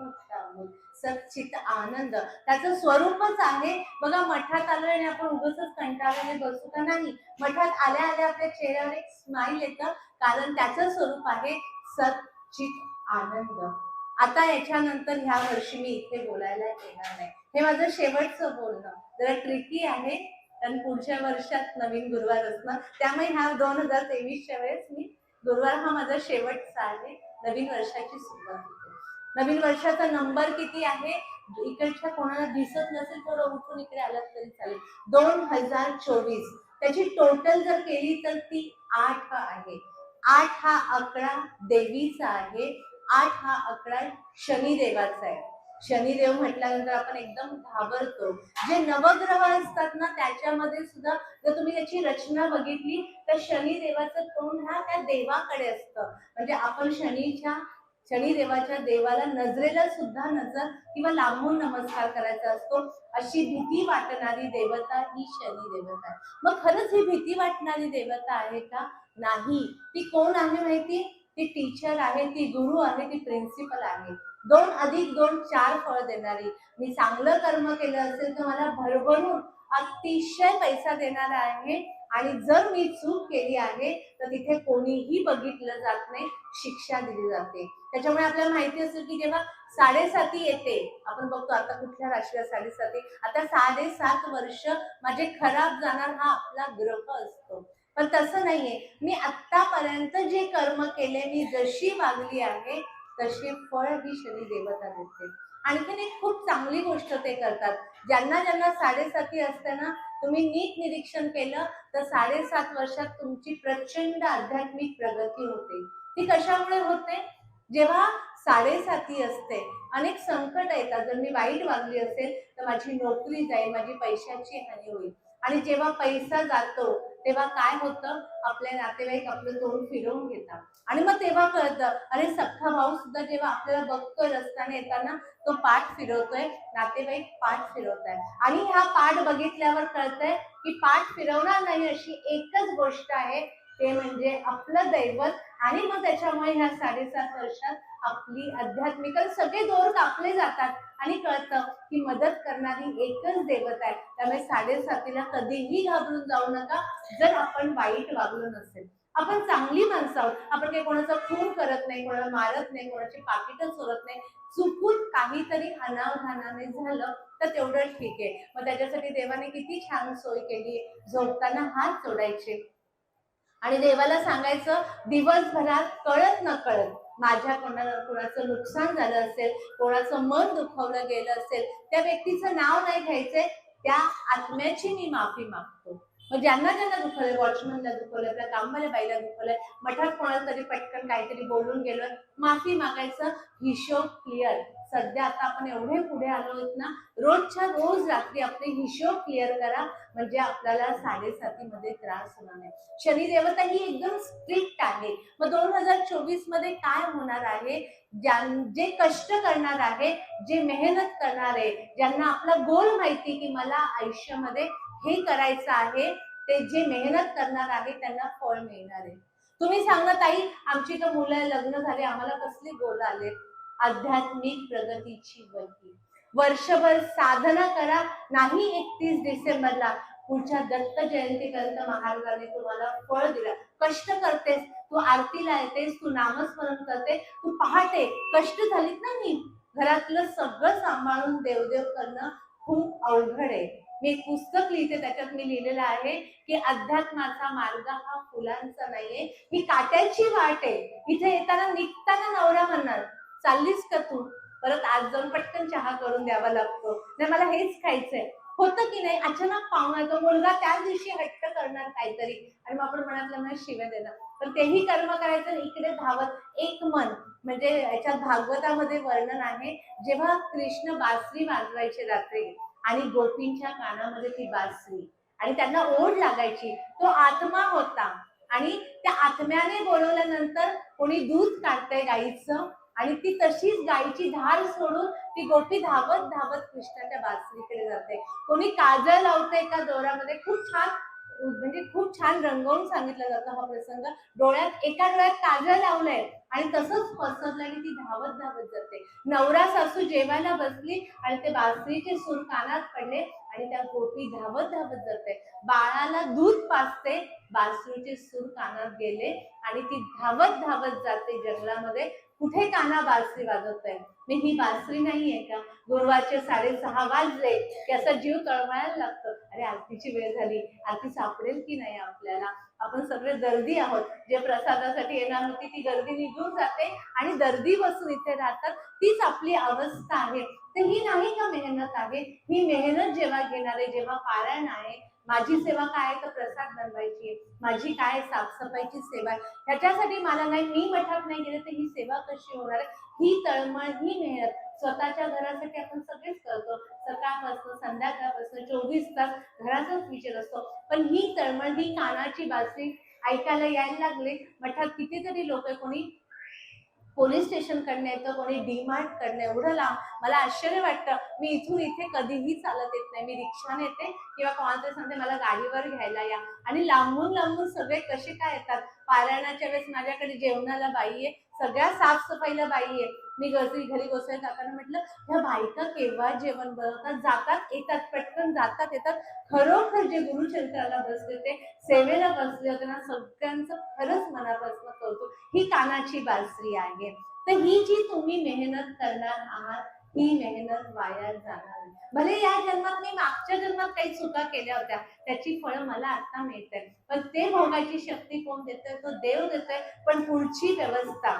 स्वामी सचित आनंद. त्याचं स्वरूपच आहे बघा मठात आलो आणि आपण उगाच कंटाळल्याने बसू का नाही? मठात आल्या आल्या आपल्या चेहऱ्यावर एक स्माइल येतं कारण त्याचं स्वरूप आहे सचित आनंद. आता याच्यानंतर ह्या वर्षी मी इथे बोलायला येणार नाही. हे माझं शेवटचं बोलणं. जरा ट्रिकी आहे कारण पुढच्या वर्षात नवीन गुरुवार असणार. त्यामुळे ह्या दोन हजार तेवीसच्या वेळेस मी गुरुवार हा माझा शेवटचा आहे. नवीन वर्षाची सुरुवात. नवीन वर्षाचा नंबर किती आहे? इकडच्या कोणाला दिसत नसेल थोडं उठून इकडे आलात तरी चालेल. दोन हजार चोवीस. त्याची टोटल जर केली तर ती आठ आहे. आठ हा आकडा देवीचा आहे. आठ हा आकडा शनिदेवाचा आहे. शनिदेव म्हटल्यानंतर आपण एकदम घाबरतो. जे नवग्रह असतात ना त्याच्यामध्ये सुद्धा जर तुम्ही त्याची रचना बघितली तर शनिदेवाचं तोंड हा त्या देवाकडे असतं. म्हणजे आपण शनीच्या शनिदेवाच्या देवाला नजरेला सुद्धा नजर किंवा लांबून नमस्कार करायचा असतो अशी भीती वाटणारी देवता ही शनी देवता आहे. मग खरंच ही भीती वाटणारी देवता आहे का? नाही. ती कोण आहे माहिती? ती टीचर आहे ती गुरु आहे ती प्रिन्सिपल आहे. दोन अधिक दोन चार फळ देणारी. मी चांगलं कर्म केलं असेल तर मला भरभरून अतिशय पैसा देणार आहे. आणि जर मी चूक केली आहे तर तिथे कोणीही बघितलं जात नाही शिक्षा दिली जाते. त्याच्यामुळे आपल्याला माहिती असेल की जेव्हा साडेसाती येते आपण बघतो आता कुठल्या राशीला साडेसाती आता साडेसात वर्ष माझे खराब जाणार हा आपला ग्रह असतो. पण तसं नाहीये. मी आतापर्यंत जे कर्म केले मी जशी वागली आहे तसे फळ ही शनी देवता देते. आणखीन एक खूप चांगली गोष्ट ते करतात. ज्यांना ज्यांना साडेसाती असते ना तुम्ही नीट निरीक्षण केलं तर साडेसात वर्षात तुमची प्रचंड आध्यात्मिक प्रगती होते. ती कशामुळे होते? जेव्हा साडेसाती असते अनेक संकट येतात. जर मी वाईट वागली असेल तर माझी नोकरी जाईल माझी पैशाची हानी होईल. आणि जेव्हा पैसा जातो तेव्हा काय होतं? आपले नातेवाईक आपलं तोंड फिरवून घेतात. आणि मग तेव्हा कळतं अरे सख्खा भाऊ सुद्धा जेव्हा आपल्याला बघतोय रस्त्याने येताना तो पाठ फिरवतोय नातेवाईक पाठ फिरवताय. आणि हा पाठ बघितल्यावर कळतंय की पाठ फिरवणार नाही अशी एकच गोष्ट आहे. ते म्हणजे आपलं दैवत. आणि मग त्याच्यामुळे ह्या साडेसात वर्षात आपली आध्यात्मिक सगळे दोर कापले जातात. आणि कळतं की मदत करणारी एकच देवत आहे. त्यामुळे साडेसातीला कधीही घाबरून जाऊ नका जर आपण वाईट वागलो नसेल. आपण चांगली माणसं आहोत. आपण काही कोणाचा खून करत नाही कोणाला मारत नाही कोणाची पाकिटं चोरत नाही. चुकून काहीतरी अनावधानाने झालं तर तेवढं ठीक आहे. मग त्याच्यासाठी देवाने किती छान सोय केली. झोपताना हात जोडायचे. आणि देवाला सांगायचं दिवसभरात कळत न कळत माझ्या कोणाला कोणाचं नुकसान झालं असेल कोणाचं मन दुखवलं गेलं असेल त्या व्यक्तीचं नाव नाही घ्यायचंय त्या आत्म्याची मी माफी मागतो. मग ज्यांना ज्यांना दुखवलंय वॉचमनला दुखवलंय आपल्या कामवाल्या बाईला दुखवलंय मठात कोणाला तरी पटकन काहीतरी बोलून गेलोय माफी मागायचं हिशोब क्लिअर सध्या आता आपण एवढे पुढे आलो आहोत ना रोजच्या रोज रात्री आपले हिशोब क्लिअर करा म्हणजे आपल्याला साडेसातीमध्ये त्रास होणार नाही. शनिदेवता ही एकदम स्ट्रिक्ट आहे. मग दोन हजार चोवीसमध्ये काय होणार आहे? ज्यां जे कष्ट करणार आहे जे मेहनत करणार आहे ज्यांना आपला गोल माहिती की मला आयुष्यामध्ये हे करायचं आहे ते जे मेहनत करणार आहे त्यांना फळ मिळणार आहे. तुम्ही सांगा ताई आमची तर मुलं लग्न झाले आम्हाला कसली गोल आले आध्यात्मिक प्रगतीची वही वर्षभर साधना करा नाही एकतीस डिसेंबरला. पुढच्या दत्त जयंतीपर्यंत महाराजांनी तुम्हाला फळ दिलं. कष्ट करतेस तू आरतीला येतेस तू नामस्मरण करते तू पाहते कष्ट झालीत ना मी घरातलं सगळं सांभाळून देवदेव करणं खूप अवघड आहे. मी एक पुस्तक लिहिते त्याच्यात मी लिहिलेलं आहे की अध्यात्माचा मार्ग हा फुलांचा नाहीये. मी काट्याची वाट आहे. इथे येताना निघताना नवरा म्हणणार चाललीस का तू? परत आज जाऊन पटकन चहा करून द्यावा लागतो. नाही मला हेच खायचंय. होतं की नाही अचानक पाहुणा येतो मुलगा त्याच दिवशी हट्ट करणार काहीतरी. आणि मग आपण मनातल्या मनात शिव्या देणार पण तेही कर्म करायचं इकडे धावत एक मन म्हणजे याच्यात भागवतामध्ये वर्णन आहे जेव्हा कृष्ण बासरी वाजवायचे रात्री आणि गोपींच्या कानामध्ये ती बासरी आणि त्यांना ओढ लागायची तो आत्मा होता. आणि त्या आत्म्याने बोलवल्यानंतर कोणी दूध काढतंय गाईचं? आणि ती तशीच गायीची धार सोडून ती गोपी धावत धावत कृष्णाच्या बासरीकडे जाते. कोणी काजळ लावतंय एका दोरामध्ये खूप छान म्हणजे खूप छान रंगवून सांगितलं जातं हा प्रसंग. डोळ्यात एका डोळ्यात काजळ लावलंय आणि तसंच पसरलं आणि ती धावत धावत जाते. नवरा सासू जेवायला बसली आणि ते बासरीचे सूर कानात पडले आणि त्या गोपी धावत धावत जाते. बाळाला दूध पाजते बासरीचे सूर कानात गेले आणि ती धावत धावत जाते जंगलामध्ये. कुठे काना बासरी वाजवत मी ही बासरी नाहीये का? गुरुवारचे साडेसहा वाजले की असा जीव तळमळायला लागतो. अरे आरतीची वेळ झाली. आरती सापडेल की नाही आपल्याला? आपण सगळे दर्दी आहोत. जे प्रसादासाठी येणार होती ती गर्दी निघून जाते आणि दर्दी बसून इथे राहतात. तीच आपली अवस्था आहे. तर ही नाही का मेहनत आहे? ही मेहनत जेव्हा घेणारे जेव्हा पारायण आहे माझी सेवा काय आहे तर प्रसाद बनवायची आहे. माझी काय साफसफाईची सेवा आहे. ह्याच्यासाठी मला नाही मी मठात नाही गेले तर ही सेवा कशी होणार आहे? ही तळमळ ही मेहनत. स्वतःच्या घरासाठी आपण सगळेच करतो. सकाळपासून संध्याकाळपासून चोवीस तास घराचाच विचार असतो. पण ही तळमळ ही कानाची बासरी ऐकायला यायला लागले मठात कितीतरी लोक कोणी पोलीस स्टेशन कडनं येतं कोणी डीमार्ट कडनं एवढं लांब मला आश्चर्य वाटतं. मी इथून इथे कधीही चालत येत नाही. मी रिक्षाने येते किंवा कोणाला तरी सांगते मला गाडीवर घ्यायला या. आणि लांबून लांबून सगळे कसे काय येतात? पारायणाच्या वेळेस माझ्याकडे जेवणाला बाई आहे. सगळ्या साफसफाईला बाई आहे. मी घरी घरी गोसाई जाताना म्हटलं ह्या बायका केव्हा जेवण बनवतात? जातात येतात पटकन जातात येतात. खरोखर जे गुरुचरित्राला बसले ते सेवेला बसले होते ना सगळ्यांचं खरंच मनापासून करतो ही कानाची बासरी आहे. तर ही जी तुम्ही मेहनत करणार आहात ही मेहनत वाया जाणार भले या जन्मात मी मागच्या जन्मात काही चुका केल्या होत्या त्याची फळं मला आता मिळत पण ते भोगायची शक्ती कोण देतोय? तो देव देतोय. पण पुढची व्यवस्था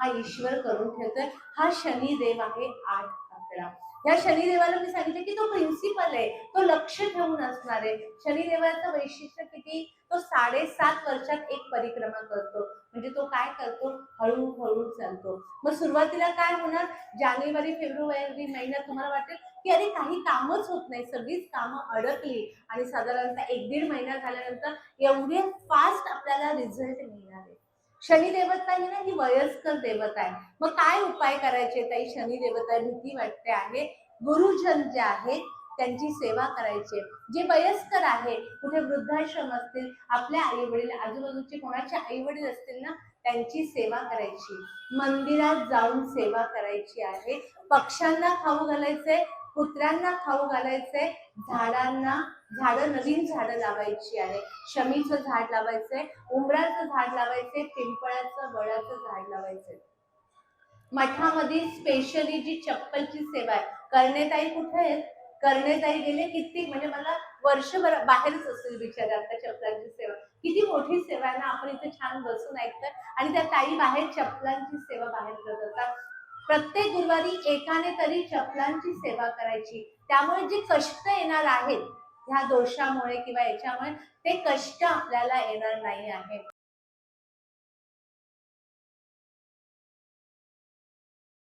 हा ईश्वर करून ठेवतोय. हा शनिदेव आहे आठ अकरा. या शनिदेवाला मी सांगितलं की तो प्रिन्सिपल आहे. तो लक्ष ठेवून असणार आहे. शनिदेवाचं वैशिष्ट्य किती? तो साडेसात वर्षात एक परिक्रमा करतो. म्हणजे तो काय करतो? हळूहळू चालतो. मग सुरुवातीला काय होणार? जानेवारी फेब्रुवारी महिन्यात तुम्हाला वाटेल की अरे काही कामच होत नाही. सगळीच कामं अडकली. आणि साधारणतः एक दीड महिना झाल्यानंतर एवढे फास्ट आपल्याला रिझल्ट मिळणार आहे. शनी देवता ही ना ही वयस्कर देवता आहे मग काय उपाय करायचे ताई? शनी देवता भीती वाटते आहे. गुरुजन जे आहेत त्यांची सेवा करायची. जे वयस्कर आहे कुठे वृद्धाश्रम असतील आपल्या आई वडील आजूबाजूचे कोणाचे आई वडील असतील ना त्यांची सेवा करायची. मंदिरात जाऊन सेवा करायची आहे. पक्ष्यांना खाऊ घालायचे कुत्र्यांना खाऊ घालायचे झाडांना झाडं नवीन झाडं लावायची आहे. शमीचं झाड लावायचंय उमराचं झाड लावायचंय पिंपळाचं वळाचं झाड लावायचंय. मठामध्ये स्पेशली जी चप्पलची सेवा आहे. कर्णेताई कुठे आहेत? कर्णेताई गेले किती म्हणजे मला वर्षभर बाहेरच असेल बिचारा आता चप्पलांची सेवा. किती मोठी सेवा आहे ना आपण इथे छान बसून ऐकतोय. आणि त्या ताई बाहेर चपलांची सेवा बाहेर करत असतात प्रत्येक गुरुवारी एकाने तरी चपलांची सेवा करायची. त्यामुळे जे कष्ट येणार आहेत ह्या दोषामुळे किंवा याच्यामुळे ते कष्ट आपल्याला येणार नाही आहे.